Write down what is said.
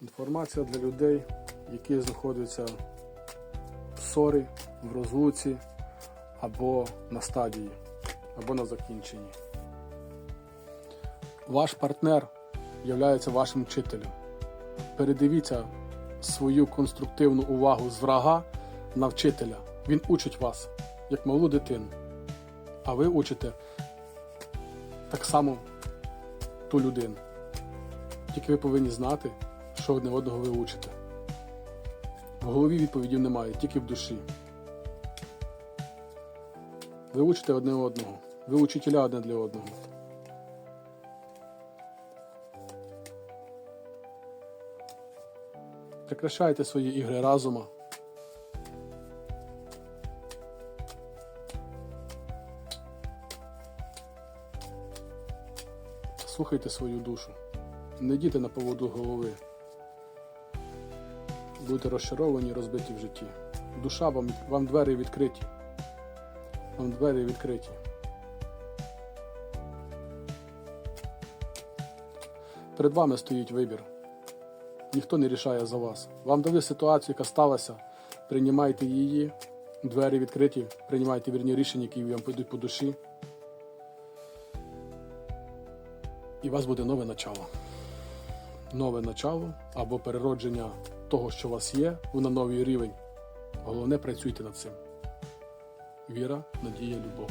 Інформація для людей, які знаходяться в ссорі, в розлуці або на стадії, або на закінченні. Ваш партнер є вашим вчителем. Передивіться свою конструктивну увагу з врага на вчителя. Він учить вас, як малу дитину. А ви учите так само ту людину. Тільки ви повинні знати, що одне одного ви учите. В голові відповідів немає, тільки в душі. Ви учите одне одного. Ви учителя одне для одного. Прекращайте свої ігри разума. Слухайте свою душу. Не йдіть на поводу голови. Будете розчаровані розбиті в житті. Душа вам, вам двері відкриті. Вам двері відкриті. Перед вами стоїть вибір. Ніхто не рішає за вас. Вам дали ситуацію, яка сталася. Приймайте її, двері відкриті, приймайте вірні рішення, які вам підуть по душі. І у вас буде нове начало. Нове начало або переродження того, що у вас є, на новий рівень. Головне, працюйте над цим. Віра, надія, любов.